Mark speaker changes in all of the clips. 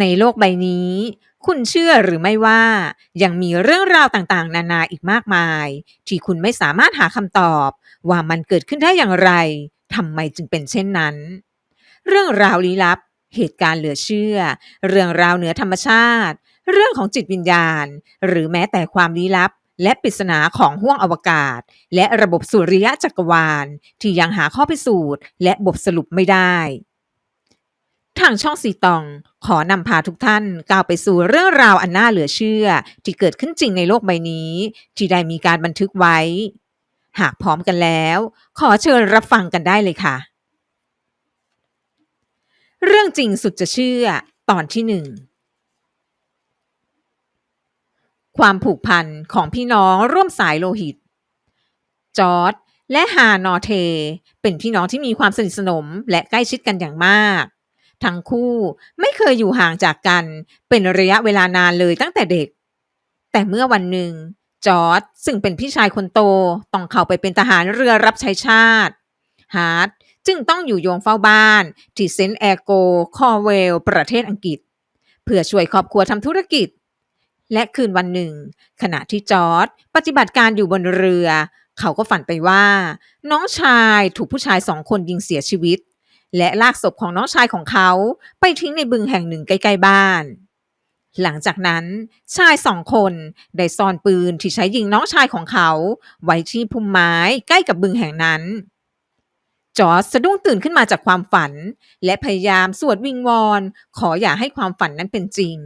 Speaker 1: ในโลกใบนี้ คุณเชื่อหรือไม่ว่า ยังมีเรื่องราวต่างๆ นานาอีกมากมาย ที่คุณไม่สามารถหาคำตอบ ว่ามันเกิดขึ้นได้อย่างไรทำไมจึงเป็นเช่นนั้น เรื่องราวลี้ลับ เหตุการณ์เหลือเชื่อ เรื่องราวเหนือธรรมชาติ เรื่องของจิตวิญญาณ หรือแม้แต่ความลี้ลับ และปริศนาของห้วงอวกาศ และระบบสุริยะจักรวาล ที่ยังหาข้อพิสูจน์ และบทสรุปไม่ได้ ทางช่องสีตอง ขอนำพาทุกท่านก้าวไปสู่เรื่องราวอันน่าเหลือเชื่อ ที่เกิดขึ้นจริงในโลกใบนี้ ที่ได้มีการบันทึกไว้ หากพร้อมกันแล้ว ขอเชิญรับฟังกันได้เลยค่ะ เรื่องจริงสุดจะเชื่อ ตอนที่หนึ่งความผูกพันของพี่น้องร่วมสายโลหิต จอร์ดและฮานอเท เป็นพี่น้องที่มีความสนิทสนมและใกล้ชิดกันอย่างมาก ทั้งคู่ไม่เคยอยู่ห่างจากกัน เป็นระยะเวลานานเลยตั้งแต่เด็ก แต่เมื่อวันหนึ่ง จอร์ดซึ่งเป็นพี่ชายคนโตต้องเข้าไปเป็นทหารเรือรับใช้ชาติฮาร์ดจึงต้องอยู่โยงเฝ้าบ้าน ที่เซนต์แอร์โก คอเวล ประเทศอังกฤษ เพื่อช่วยครอบครัวทำธุรกิจ และคืนวันหนึ่ง ขณะที่จอร์ดปฏิบัติการอยู่บนเรือ เขาก็ฝันไปว่า น้องชายถูกผู้ชายสองคนยิงเสียชีวิต และลากศพของน้องชายของเขาไปทิ้งในบึงแห่งหนึ่งใกล้ๆบ้าน หลังจากนั้นชายสองคนได้ซ่อนปืนที่ใช้ยิงน้องชายของเขา ไว้ที่พุ่มไม้ใกล้กับบึงแห่งนั้น จอร์จสะดุ้งตื่นขึ้นมาจากความฝัน และพยายามสวดวิงวอน ขออย่าให้ความฝันนั้นเป็นจริง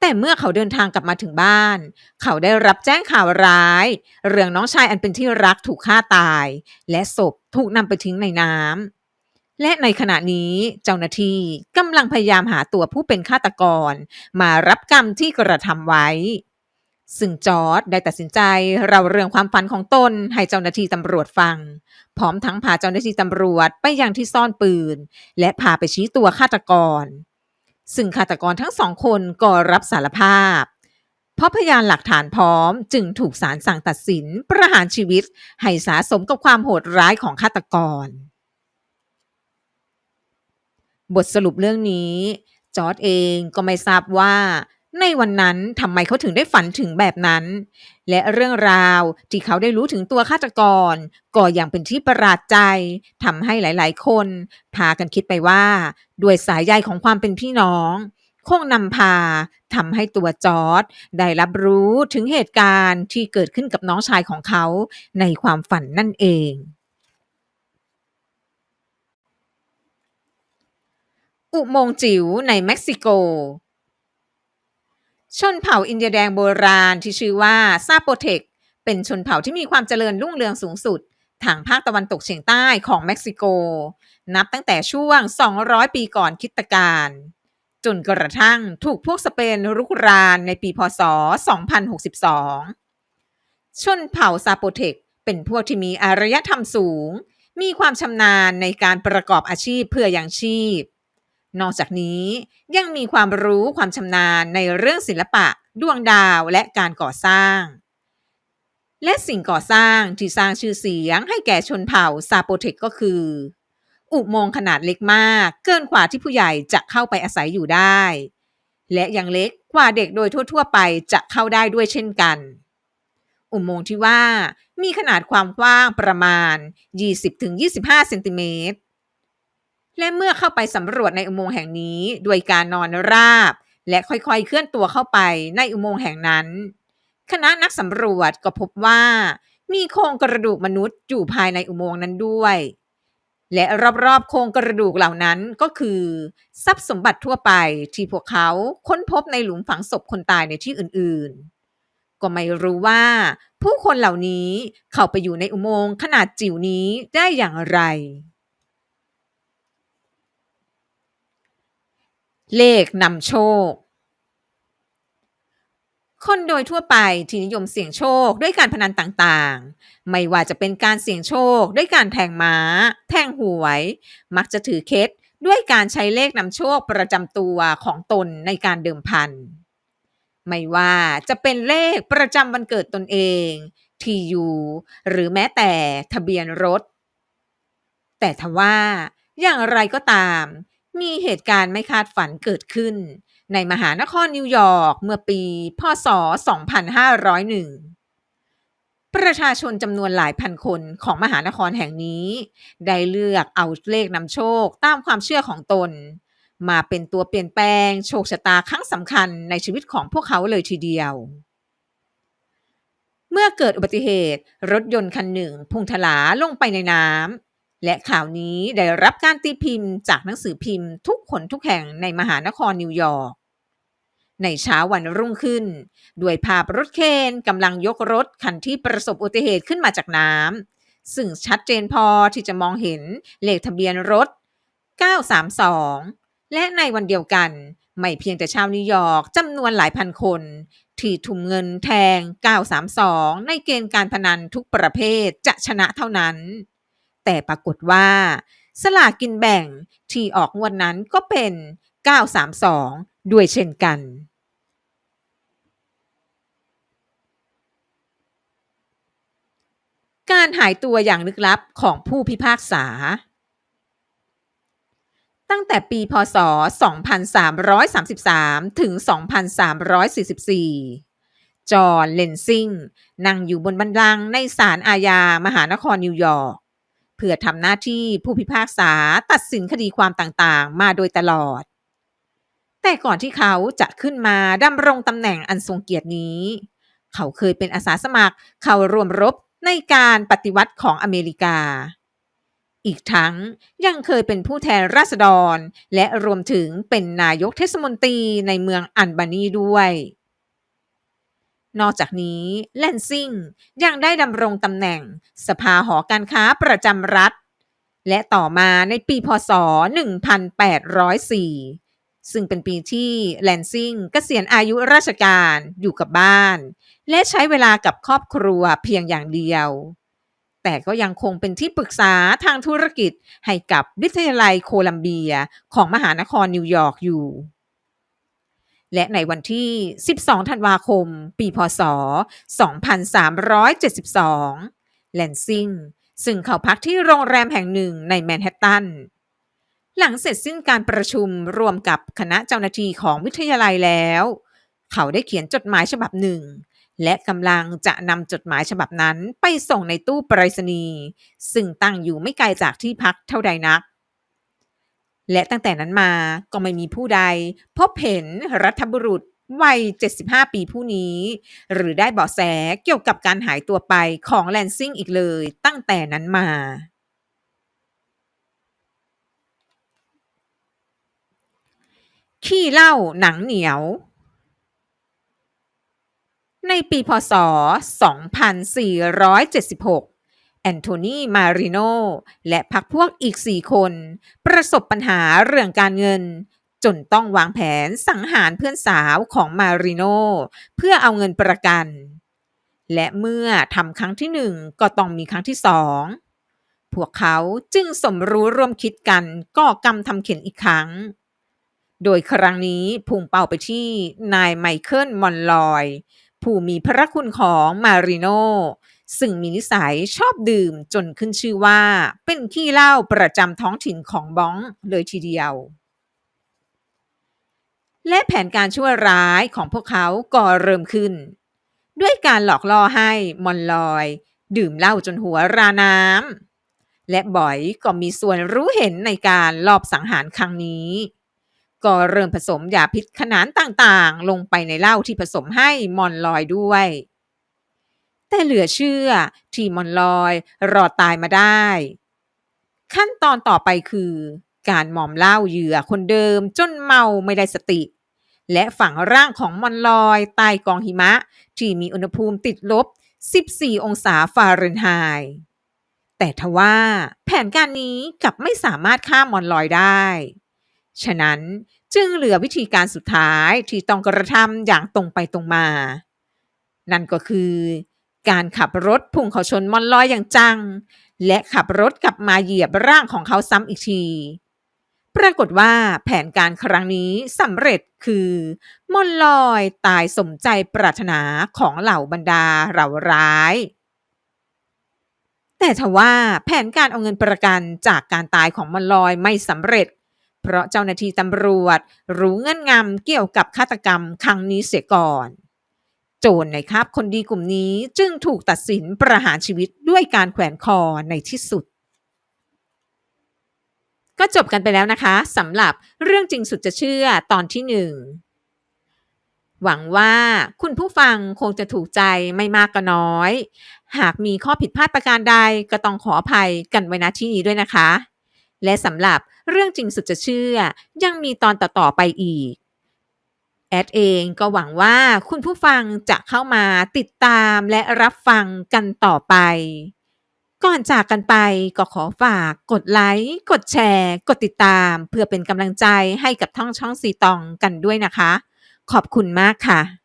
Speaker 1: แต่เมื่อเขาเดินทางกลับมาถึงบ้าน เขาได้รับแจ้งข่าวร้าย เรื่องน้องชายอันเป็นที่รักถูกฆ่าตาย และศพถูกนำไปทิ้งในน้ำ และในขณะนี้เจ้าหน้าที่กำลังพยายามหาตัวผู้เป็นฆาตกร มารับกรรมที่กระทำไว้ ซึ่งจอร์ดได้ตัดสินใจเราเรื่องความฝันของตนให้เจ้าหน้าที่ตำรวจฟัง พร้อมทั้งพาเจ้าหน้าที่ตำรวจไปยังที่ซ่อนปืน และพาไปชี้ตัวฆาตกร ซึ่งฆาตกรทั้งสองคนก็รับสารภาพ เพราะพยานหลักฐานพร้อมจึงถูกศาลสั่งตัดสินประหารชีวิตให้สาสมกับความโหดร้ายของฆาตกร บทสรุปเรื่องนี้ จอร์ดเองก็ไม่ทราบว่า ในวันนั้นทำไมเขาถึงได้ฝันถึงแบบนั้น และเรื่องราวที่เขาได้รู้ถึงตัวฆาตกร ก็ยังเป็นที่ประหลาดใจทำให้หลาย ๆ คน พากันคิดไปว่า ด้วยสายใยของความเป็นพี่น้องคงนำพาทำให้ตัวจอร์ดได้รับรู้ถึงเหตุการณ์ที่เกิดขึ้นกับน้องชายของเขาในความฝันนั่นเอง อุโมงค์จิ๋วในเม็กซิโก ชนเผ่าอินเดียแดงโบราณที่ชื่อว่าซาโปเทกเป็นชนเผ่าที่มีความเจริญรุ่งเรืองสูงสุด ทางภาคตะวันตกเฉียงใต้ของเม็กซิโก นับตั้งแต่ช่วง 200 ปีก่อนคริสตกาลจนกระทั่งถูกพวกสเปนรุกรานในปีพศ 2062 ชนเผ่าซาโปเทกเป็นพวกที่มีอารยธรรมสูง มีความชำนาญในการประกอบอาชีพเพื่อยังชีพ นอกจากนี้ยังมีความรู้ความชำนาญในเรื่องศิลปะ ดวงดาวและการก่อสร้าง และสิ่งก่อสร้างที่สร้างชื่อเสียงให้แก่ชนเผ่าซาโปเทกก็คือ อุโมงค์ขนาดเล็กมาก เกินกว่าที่ผู้ใหญ่จะเข้าไปอาศัยอยู่ได้ และยังเล็กกว่าเด็กโดยทั่ว ๆ ไปจะเข้าได้ด้วยเช่นกัน อุโมงค์ที่ว่ามีขนาดความกว้างประมาณ 20-25 เซนติเมตร และเมื่อเข้าไปสำรวจในอุโมงค์แห่งนี้ด้วยการนอนราบ และค่อยๆเคลื่อนตัวเข้าไปในอุโมงค์แห่งนั้น คณะนักสำรวจก็พบว่ามีโครงกระดูกมนุษย์อยู่ภายในอุโมงค์นั้นด้วย และรอบๆโครงกระดูกเหล่านั้นก็คือ ทรัพย์สมบัติทั่วไปที่พวกเขาค้นพบในหลุมฝังศพคนตายในที่อื่นๆ ก็ไม่รู้ว่า ผู้คนเหล่านี้เข้าไปอยู่ในอุโมงค์ขนาดจิ๋วนี้ได้อย่างไร เลขนำโชค คนโดยทั่วไปที่นิยมเสี่ยงโชคด้วยการพนันต่างๆ ไม่ว่าจะเป็นการเสี่ยงโชคด้วยการแทงม้า แทงหวย มักจะถือเคล็ดด้วยการใช้เลขนำโชคประจำตัวของตนในการเดิมพัน ไม่ว่าจะเป็นเลขประจำวันเกิดตนเองที่อยู่หรือแม้แต่ทะเบียนรถ แต่ทว่าอย่างไรก็ตาม มีเหตุการณ์ไม่คาดฝันเกิดขึ้น ในมหานครนิวยอร์กเมื่อปี พศ 2501 ประชาชนจำนวนหลายพันคนของมหานครแห่งนี้ ได้เลือกเอาเลขนำโชคตามความเชื่อของตน มาเป็นตัวเปลี่ยนแปลงโชคชะตาครั้งสำคัญในชีวิตของพวกเขาเลยทีเดียวเมื่อเกิดอุบัติเหตุ รถยนต์คันหนึ่ง พุ่งถลาลงไปในน้ำ และข่าวนี้ได้รับการตีพิมพ์จากหนังสือพิมพ์ทุกคนทุกแห่งในมหานครนิวยอร์ก ในเช้าวันรุ่งขึ้น ด้วยภาพรถเคนกำลังยกรถคันที่ประสบอุบัติเหตุขึ้นมาจากน้ำซึ่งชัดเจนพอที่จะมองเห็นเลขทะเบียนรถ 932 และในวันเดียวกัน ไม่เพียงแต่ชาวนิวยอร์กจำนวนหลายพันคน ที่ทุ่มเงินแทง 932 ในเกณฑ์การพนันทุกประเภทจะชนะเท่านั้น แต่ปรากฏว่า สลากกินแบ่งที่ออกงวดนั้นก็เป็น 932 ด้วยเช่นกันการหายตัวอย่างลึกลับของผู้พิพากษา ตั้งแต่ปีพศ 2333 ถึง 2344 จอห์น เลนซิง นั่งอยู่บนบันลังในศาลอาญามหานครนิวยอร์ก เพื่อทำหน้าที่ผู้พิพากษาตัดสินคดีความต่างๆ มาโดยตลอด แต่ก่อนที่เขาจะขึ้นมาดำรงตำแหน่งอันทรงเกียรตินี้ เขาเคยเป็นอาสาสมัครเข้าร่วมรบในการปฏิวัติของอเมริกา อีกทั้งยังเคยเป็นผู้แทนราษฎร และรวมถึงเป็นนายกเทศมนตรีในเมืองอันบานีด้วย นอกจากนี้แลนซิงยังได้ดำรงตำแหน่งสภาหอการค้าประจำรัฐ และต่อมาในปีพศ 1804 ซึ่งเป็นปีที่แลนซิงเกษียณอายุราชการอยู่กับบ้าน และใช้เวลากับครอบครัวเพียงอย่างเดียว แต่ก็ยังคงเป็นที่ปรึกษาทางธุรกิจให้กับวิทยาลัยโคลัมเบียของมหานครนิวยอร์กอยู่ และในวันที่ 12 ธันวาคม ปีพศ 2372 แลนซิงซึ่งเขาพักที่โรงแรมแห่งหนึ่งในแมนฮัตตัน หลังเสร็จสิ้นการประชุมรวมกับคณะเจ้าหน้าที่ของวิทยาลัยแล้ว เขาได้เขียนจดหมายฉบับหนึ่ง และกำลังจะนำจดหมายฉบับนั้นไปส่งในตู้ไปรษณีย์ซึ่งตั้งอยู่ไม่ไกลจากที่พักเท่าใดนัก และตั้งแต่นั้นมาก็ไม่มีผู้ใด พบเห็นรัฐบุรุษวัย 75 ปีผู้นี้ หรือได้เบาะแสเกี่ยวกับการหายตัวไปของแลนซิงอีกเลยตั้งแต่นั้นมา ขี้เหล้าหนังเหนียว ในปีพศ 2476 อนโทนี มาริโน และพรรคพวกอีก 4 คน ประสบปัญหาเรื่องการเงิน จนต้องวางแผนสังหารเพื่อนสาวของมาริโน เพื่อเอาเงินประกัน และเมื่อทำครั้งที่หนึ่งก็ต้องมีครั้งที่สองพวกเขาจึงสมรู้ร่วมคิดกันก่อกรรมทำเข็นอีกครั้ง โดยครั้งนี้พุ่งเป้าไปที่นายไมเคิลมอนลอย ผู้มีพระคุณของมาริโน ซึ่งมีนิสัยชอบดื่มจนขึ้นชื่อว่า เป็นขี้เหล้าประจำท้องถิ่นของบ้องเลยทีเดียว และแผนการชั่วร้ายของพวกเขาก็เริ่มขึ้น ด้วยการหลอกล่อให้มอนลอย ดื่มเหล้าจนหัวราน้ำและบ่อยก็มีส่วนรู้เห็นในการลอบสังหารครั้งนี้ก็เริ่มผสมยาพิษขนานต่างๆ ลงไปในเหล้าที่ผสมให้มอนลอยด้วย แต่เหลือเชื่อที่มอนลอยรอดตายมาได้ ขั้นตอนต่อไปคือ การหม่อมเหล้าเหยื่อคนเดิมจนเมาไม่ได้สติ และฝังร่างของมอนลอยใต้กองหิมะ ที่มีอุณหภูมิติดลบ 14 องศาฟาเรนไฮต์แต่ทว่าแผนการนี้กลับไม่สามารถฆ่ามอนลอยได้ ฉะนั้นจึงเหลือวิธีการสุดท้ายที่ต้องกระทำอย่างตรงไปตรงมา นั่นก็คือ การขับรถพุ่งเขาชนมอนลอยอย่างจัง และขับรถกลับมาเหยียบร่างของเขาซ้ำอีกที ปรากฏว่าแผนการครั้งนี้สำเร็จคือมอนลอยตายสมใจปรารถนาของเหล่าบรรดาเหล่าร้าย แต่ทว่าแผนการเอาเงินประกันจากการตายของมอนลอยไม่สำเร็จ เพราะเจ้าหน้าที่ตำรวจรู้เงื่อนงำเกี่ยวกับฆาตกรรมครั้งนี้เสียก่อน โจรในคาบคนดีกลุ่มนี้จึงถูกตัดสินประหารชีวิตด้วยการแขวนคอในที่สุด ก็จบกันไปแล้วนะคะสำหรับเรื่องจริงสุดจะเชื่อตอนที่หนึ่งหวังว่าคุณผู้ฟังคงจะถูกใจไม่มากก็น้อย หากมีข้อผิดพลาดประการใดก็ต้องขออภัยกันไว้ณที่นี้ด้วยนะคะ และสำหรับเรื่องจริงสุดจะเชื่อยังมีตอนต่อๆไปอีก แอดเองก็หวังว่าคุณผู้ฟังจะเข้ามาติดตามและรับฟังกันต่อไป ก่อนจากกันไปก็ขอฝากกดไลค์ กดแชร์ กดติดตาม เพื่อเป็นกำลังใจให้กับท่องช่องสีตองกันด้วยนะคะ ขอบคุณมากค่ะ